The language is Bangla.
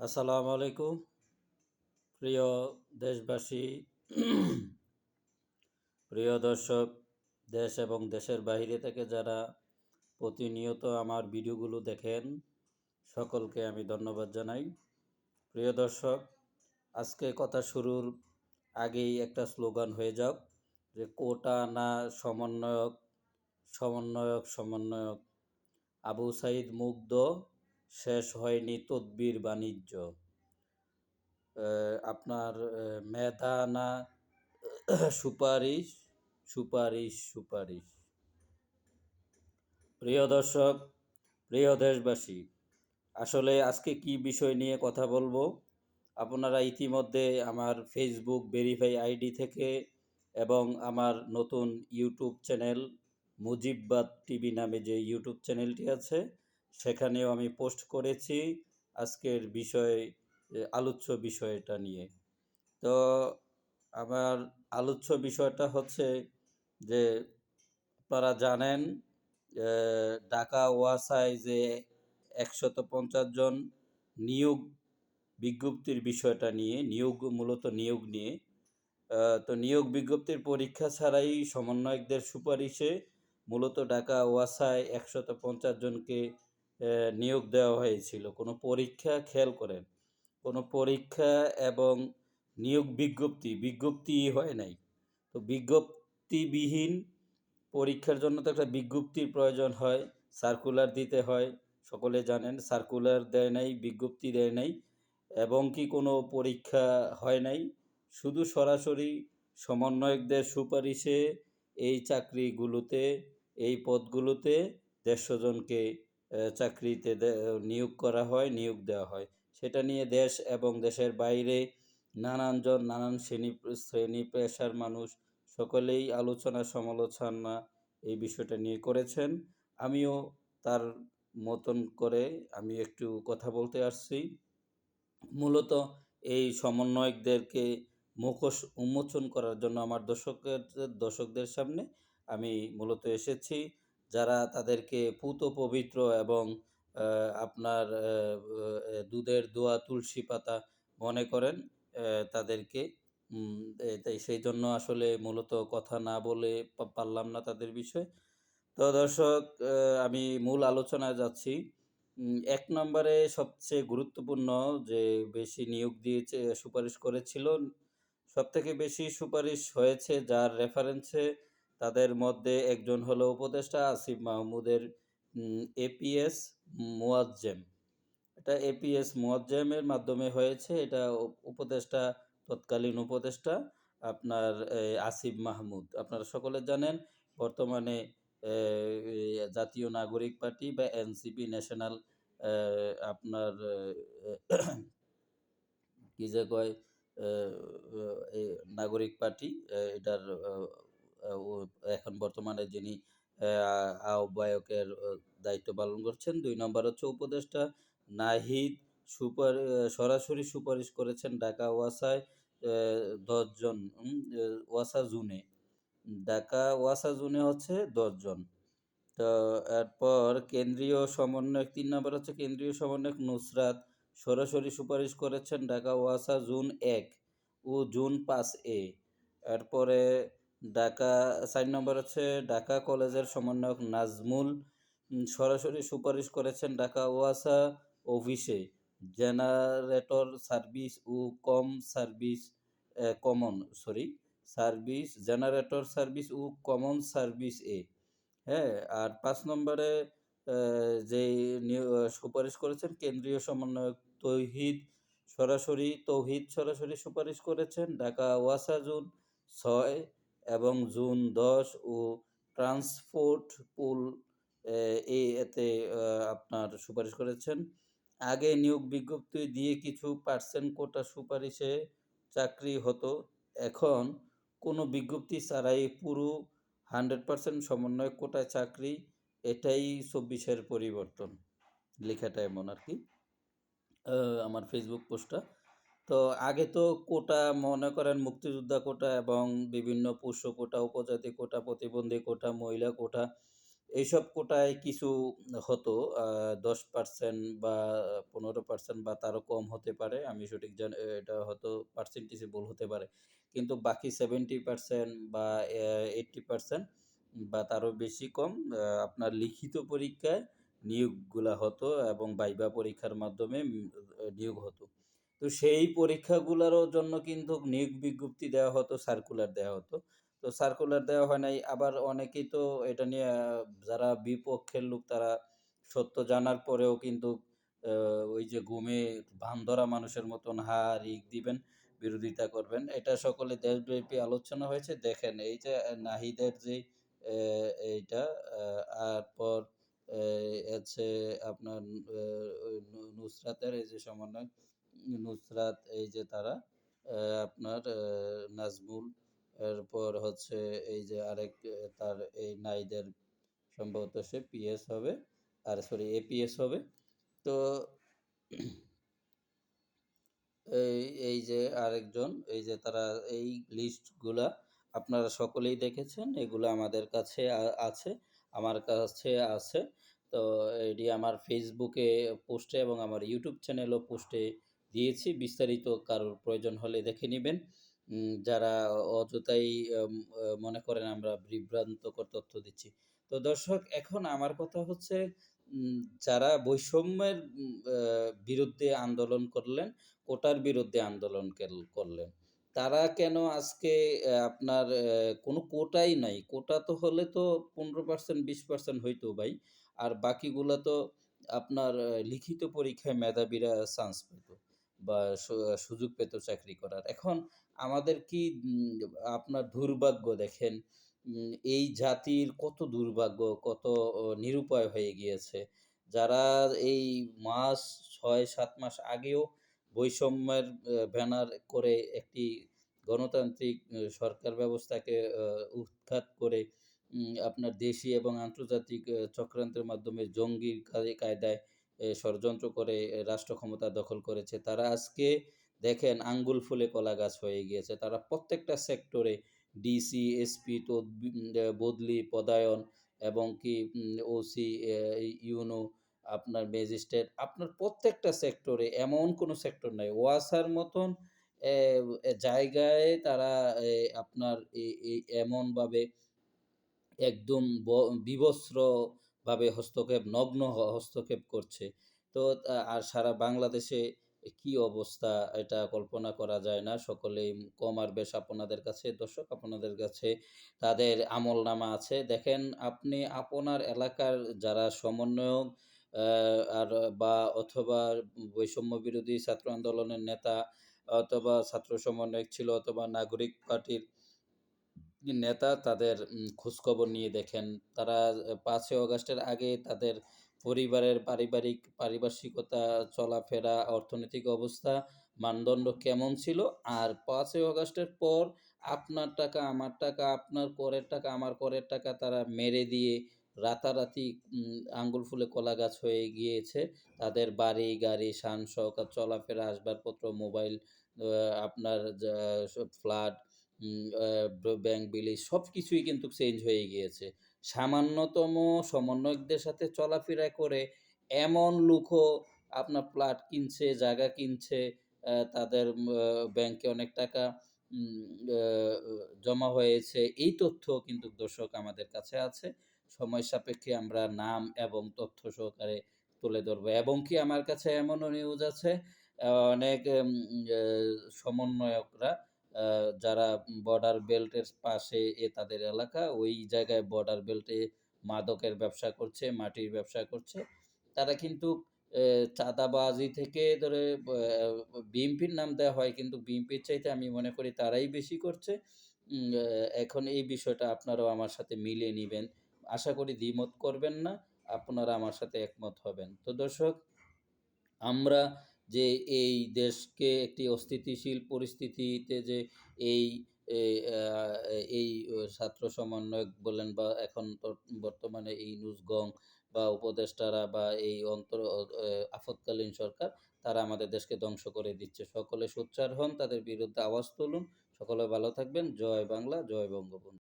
আসসালামু আলাইকুম। প্রিয় দেশবাসী, প্রিয় দর্শক, দেশ এবং দেশের বাইরে থেকে যারা প্রতিনিয়ত আমার ভিডিওগুলো দেখেন, সকলকে আমি ধন্যবাদ জানাই। প্রিয় দর্শক, আজকে কথা শুরুর আগেই একটা স্লোগান হয়ে যাক যে কোটা না সমন্বয়ক সমন্বয়ক সমন্বয়ক। আবু সাইদ মুগ্ধ শেষ হয়নি তদ্বির বাণিজ্য। আপনার মেধা না, সুপারিশ সুপারিশ সুপারিশ। প্রিয় দর্শক, প্রিয় দেশবাসী, আসলে আজকে কি বিষয় নিয়ে কথা বলব? আপনারা ইতিমধ্যে আমার ফেসবুক ভেরিফাই আইডি থেকে এবং আমার নতুন ইউটিউব চ্যানেল মুজিববাদ টিভি নামে যে ইউটিউব চ্যানেলটি আছে সেখানেও আমি পোস্ট করেছি আজকের বিষয় আলোচ্য বিষয়টা নিয়ে। তো আমার আলোচ্য বিষয়টা হচ্ছে যে, আপনারা জানেন ঢাকা ওয়াসায় যে একশত পঞ্চাশ জন নিয়োগ বিজ্ঞপ্তির বিষয়টা নিয়ে, নিয়োগ, মূলত নিয়োগ নিয়ে তো নিয়োগ বিজ্ঞপ্তির পরীক্ষা ছাড়াই সমন্বয়কদের সুপারিশে মূলত ঢাকা ওয়াসায় একশত পঞ্চাশ জনকে নিয়োগ দেওয়া হয়েছিল। কোনো পরীক্ষা, খেয়াল করেন, কোনো পরীক্ষা এবং নিয়োগ বিজ্ঞপ্তি বিজ্ঞপ্তি হয় নাই। তো বিজ্ঞপ্তিবিহীন পরীক্ষার জন্য তো একটা বিজ্ঞপ্তির প্রয়োজন হয় সার্কুলার দিতে হয়, সকলে জানেন সার্কুলার দেয় নাই, বিজ্ঞপ্তি দেয় নাই, এবং কি কোনো পরীক্ষা হয় নাই। শুধু সরাসরি সমন্বয়কদের সুপারিশে এই চাকরিগুলোতে, এই পদগুলোতে দেড়শো জনকে চাকরিতে নিয়োগ করা হয়, নিয়োগ দেওয়া হয়। সেটা নিয়ে দেশ এবং দেশের বাইরে নানানজন নানান শ্রেণি শ্রেণি পেশার মানুষ সকলেই আলোচনা সমালোচনা এই বিষয়টা নিয়ে করেছেন। আমিও তার মতন করে আমি একটু কথা বলতে আসছি। মূলত এই সমন্বয়কদেরকে মুখোশ উন্মোচন করার জন্য আমার দর্শকের, দর্শকদের সামনে আমি মূলত এসেছি। যারা তাদেরকে পুত পবিত্র এবং আপনার দুধের দোয়া তুলসী পাতা মনে করেন তাদেরকে তাই সেই জন্য আসলে মূলত কথা না বলে পারলাম না তাদের বিষয়ে। তো দর্শক আমি মূল আলোচনায় যাচ্ছি। এক নম্বরে সবচেয়ে গুরুত্বপূর্ণ যে বেশি নিয়োগ দিয়েছে, সুপারিশ করেছিল, সবথেকে বেশি সুপারিশ হয়েছে যার রেফারেন্সে তাদের মধ্যে একজন হলো উপদেষ্টা আসিফ মাহমুদের এপিএস মুয়াজ্জেম। এটা এপিএস মুয়াজ্জেমের মাধ্যমে হয়েছে। এটা উপদেষ্টা তৎকালীন উপদেষ্টা আপনার আসিফ মাহমুদ। আপনারা সকলে জানেন, বর্তমানে জাতীয় নাগরিক পার্টি বা এনসিপি ন্যাশনাল আপনার কি যে কয় নাগরিক পার্টি এটার এখন বর্তমানে যিনি আহ্বায়কের দায়িত্ব পালন করছেন, দুই নম্বর হচ্ছে উপদেষ্টা নাহিদ সুপার সরাসরি সুপারিশ করেছেন ঢাকা ওয়াসায় দশজন ওয়াসা জুনে ঢাকা ওয়াসা জুনে হচ্ছে দশজন তো এরপর কেন্দ্রীয় সমন্বয়ক, তিন নম্বর হচ্ছে কেন্দ্রীয় সমন্বয়ক নুসরাত সরাসরি সুপারিশ করেছেন ঢাকা ওয়াসা জুন এক ও জুন পাঁচ এ। এরপরে ঢাকা চার নম্বর হচ্ছে ঢাকা কলেজের সমন্বয়ক নাজমুল সরাসরি সুপারিশ করেছেন ঢাকা ওয়াসা অফিসে। জেনারেটর সার্ভিস ও কম service common, sorry, service, generator service ও কমন সার্ভিস এ। হ্যাঁ আর পাঁচ নম্বরে যে সুপারিশ করেছেন কেন্দ্রীয় সমন্বয়ক তৌহিদ, সরাসরি তৌহিদ সরাসরি সুপারিশ করেছেন ঢাকা ওয়াসা জুন ছয়। এবং জুন দশ ও ট্রান্সপোর্ট পুল এতে আপনার সুপারিশ করেছেন। আগে নিয়োগ বিজ্ঞপ্তি দিয়ে কিছু পার্সেন্ট কোটা সুপারিশে চাকরি হতো। এখন কোনো বিজ্ঞপ্তি ছাড়াই পুরো হান্ড্রেড পার্সেন্ট সমন্বয় কোটায় চাকরি, এটাই চব্বিশের পরিবর্তন। লেখাটা এমন আর কি। আমার ফেসবুক পোস্টটা তো আগে তো কোটা মনে করেন মুক্তিযোদ্ধা কোটা এবং বিভিন্ন পুষ্য কোটা, উপজাতি কোটা, প্রতিবন্ধী কোটা, মহিলা কোটা, এইসব কোটায় কিছু হতো দশ পার্সেন্ট বা 15% বা তারও কম হতে পারে। আমি সঠিক জান এটা হয়তো পার্সেন্টেজে ভুল হতে পারে। কিন্তু বাকি 70% বা, এ 80% বা তারও বেশি কম আপনার লিখিত পরীক্ষায় নিয়োগগুলা হতো এবং বাইবা পরীক্ষার মাধ্যমে নিয়োগ হতো। তো সেই পরীক্ষাগুলারও জন্য কিন্তু নিয়োগ বিজ্ঞপ্তি দেওয়া হতো, সার্কুলার দেওয়া হতো। তো সার্কুলার দেওয়া হয় নাই। আবার অনেকেই তো এটা নিয়ে যারা বিপক্ষের লোক তারা সত্য জানার পরেও কিন্তু ওই যে গুমে ভান ধরা মানুষের মতন হা, হা, রিক দিবেন, বিরোধিতা করবেন। এটা সকলে দেশব্যাপী আলোচনা হয়েছে। দেখেন এই যে নাহিদের যে এইটা আ এরপর এ হচ্ছে আপনার নুসরাতের এই যে সমন্বয়ক নুসরাত এই যে তারা আপনার নাজমুল এরপর হচ্ছে এই যে আরেক তার এই নাইদের সম্ভবত সে পিএস হবে। আর সরি এপিএস হবে। তো এই, এই যে আরেকজন এই যে তারা এই লিস্টগুলা আপনারা সকলেই দেখেছেন। এগুলো আমাদের কাছে আছে। আমার কাছে আছে। তো এটি আমার ফেসবুকে পোস্টে এবং আমার ইউটিউব চ্যানেলও পোস্টে দিয়েছি। বিস্তারিত কারোর প্রয়োজন হলে দেখে নেবেন যারা অযথাই মনে করেন আমরা বিভ্রান্তকর তথ্য দিচ্ছি। তো দর্শক এখন আমার কথা হচ্ছে যারা বৈষম্যের বিরুদ্ধে আন্দোলন করলেন, কোটার বিরুদ্ধে আন্দোলন করলেন। তারা কেন আজকে আপনার কোনো কোটাই নাই। কোটা তো হলে তো 15% 20% হইতো ভাই। আর বাকিগুলো তো আপনার লিখিত পরীক্ষায় মেধাবীরা চান্স পেত বা সুযোগ পেত চাকরি করার। এখন আমাদের কি আপনার দুর্ভাগ্য দেখেন। এই জাতির কত দুর্ভাগ্য, কত নিরুপায় হয়ে গিয়েছে। যারা এই মাস ৬-৭ মাস আগেও বৈষম্যের ব্যানার করে একটি গণতান্ত্রিক সরকার ব্যবস্থাকে উৎখাত করে আপনার দেশি এবং আন্তর্জাতিক চক্রান্তের মাধ্যমে জঙ্গি কায় কায়দায় ষড়যন্ত্র করে রাষ্ট্র ক্ষমতা দখল করেছে। তারা আজকে দেখেন আঙ্গুল ফুলে কলাগাছ হয়ে গিয়েছে। তারা প্রত্যেকটা সেক্টরে ডিসি, এসপি বদলি, পদায়ন এবং কি ওসি, ইউনো, আপনার ম্যাজিস্ট্রেট আপনার প্রত্যেকটা সেক্টরে এমন কোনো সেক্টর নাই। ওয়াসার মতন জায়গায় তারা আপনার এমনভাবে একদম ব বিবস্ত্রভাবে হস্তক্ষেপ, নগ্ন হস্তক্ষেপ করছে। তো আর সারা বাংলাদেশে কি অবস্থা এটা কল্পনা করা যায় না। সকলেই কম আর বেশ আপনাদের কাছে, দর্শক আপনাদের কাছে তাদের আমলনামা আছে। দেখেন, আপনি আপনার এলাকার যারা সমন্বয়ক আর বা অথবা বৈষম্য বিরোধী ছাত্র আন্দোলনের নেতা অথবা ছাত্র সমন্বয়ক ছিল অথবা নাগরিক পার্টির নেতা তাদের খোঁজখবর নিয়ে দেখেন। তারা পাঁচই ৫ই অগাস্টের আগে তাদের পরিবারের পারিবারিক পারিপার্শ্বিকতা, চলাফেরা, অর্থনৈতিক অবস্থা, মানদণ্ড কেমন ছিল? আর পাঁচই অগাস্টের পর আপনার টাকা, আমার টাকা, আপনার করের টাকা, আমার করের টাকা তারা মেরে দিয়ে রাতারাতি আঙ্গুল ফুলে কলা গাছ হয়ে গিয়েছে। তাদের বাড়ি, গাড়ি, শান শওকত, চলাফেরা, আসবাবপত্র, মোবাইল, আপনার ফ্ল্যাট, ব্যাংক বিলি সব কিছুই কিন্তু চেঞ্জ হয়ে গিয়েছে। সামান্যতম সমন্বয়কদের সাথে চলাফেরা করে এমন লোকও আপনার প্লট কিনছে, জায়গা কিনছে, তাদের ব্যাংকে অনেক টাকা জমা হয়েছে। এই তথ্য কিন্তু দর্শক আমাদের কাছে আছে। সময় সাপেক্ষে আমরা নাম এবং তথ্য সহকারে তুলে ধরবো এবং কি আমার কাছে এমনও নিউজ আছে অনেক সমন্বয়করা যারা বর্ডার বেল্টের পাশে এ তাদের এলাকা, ওই জায়গায় বর্ডার বেল্টে মাদকের ব্যবসা করছে, মাটির ব্যবসা করছে। তারা কিন্তু চাঁদাবাজি থেকে ধরে বিএমপির নাম দেওয়া হয় কিন্তু বিএমপির চাইতে আমি মনে করি তারাই বেশি করছে। এখন এই বিষয়টা আপনারাও আমার সাথে মিলিয়ে নেবেন আশা করি দ্বিমত করবেন না। আপনারা আমার সাথে একমত হবেন। তো দর্শক আমরা যে এই দেশকে একটি অস্থিতিশীল পরিস্থিতিতে যে এই এই ছাত্র সমন্বয়ক বলেন বা এখন বর্তমানে এই ইউনুস-গং বা উপদেষ্টারা বা এই অন্তর আপৎকালীন সরকার তারা আমাদের দেশকে ধ্বংস করে দিচ্ছে। সকলে সোচ্চার হন, তাদের বিরুদ্ধে আওয়াজ তুলুন। সকলে ভালো থাকবেন। জয় বাংলা, জয় বঙ্গবন্ধু।